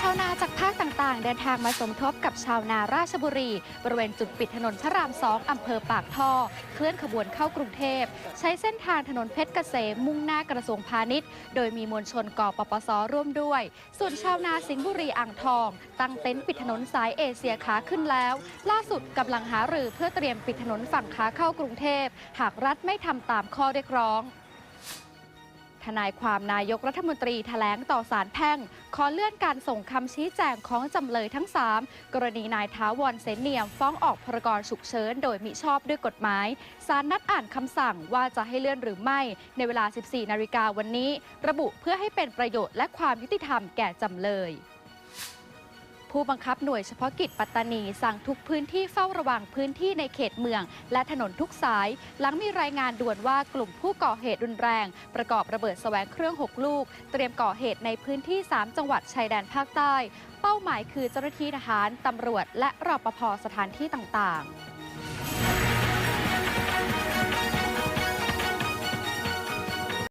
ชาวนาจากภาคต่างๆ เดินทางมาสมทบกับชาวนาราชบุรี บริเวณจุดปิดถนนพระรามสองอำเภอปากท่อ เคลื่อนขบวนเข้ากรุงเทพ ใช้เส้นทางถนนเพชรเกษมมุ่งหน้ากระทรวงพาณิชย์ โดยมีมวลชนกปปสร่วมด้วย ส่วนชาวนาสิงห์บุรีอ่างทอง ตั้งเต็นท์ปิดถนนสายเอเชียขาขึ้นแล้ว ล่าสุดกำลังหารือเพื่อเตรียมปิดถนนฝั่งขาเข้ากรุงเทพ หากรัฐไม่ทำตามข้อเรียกร้อง ทนายความนายกรัฐมนตรีแถลงต่อศาลแพ่ง ขอเลื่อนการส่งคำชี้แจงของจำเลยทั้ง 3 กรณีนายท้าวรเซนเนียม ฟ้องออกพรกรฉุกเฉินโดยมิชอบด้วยกฎหมายศาลนัดอ่านคำสั่งว่าจะให้เลื่อนหรือไม่ ในเวลา 14 นาฬิกาวันนี้ ระบุเพื่อให้เป็นประโยชน์และความยุติธรรมแก่จำเลย ผู้บังคับหน่วยเฉพาะกิจปัตตานี สั่งทุกพื้นที่เฝ้าระวังพื้นที่ในเขตเมือง และถนนทุกสาย หลังมีรายงานด่วนว่ากลุ่มผู้ก่อเหตุรุนแรง ประกอบระเบิดแสวงเครื่อง 6 ลูก เตรียมก่อเหตุในพื้นที่ 3 จังหวัดชายแดนภาคใต้ เป้าหมายคือเจ้าหน้าที่ทหารตำรวจ และรปภสถานที่ต่างๆ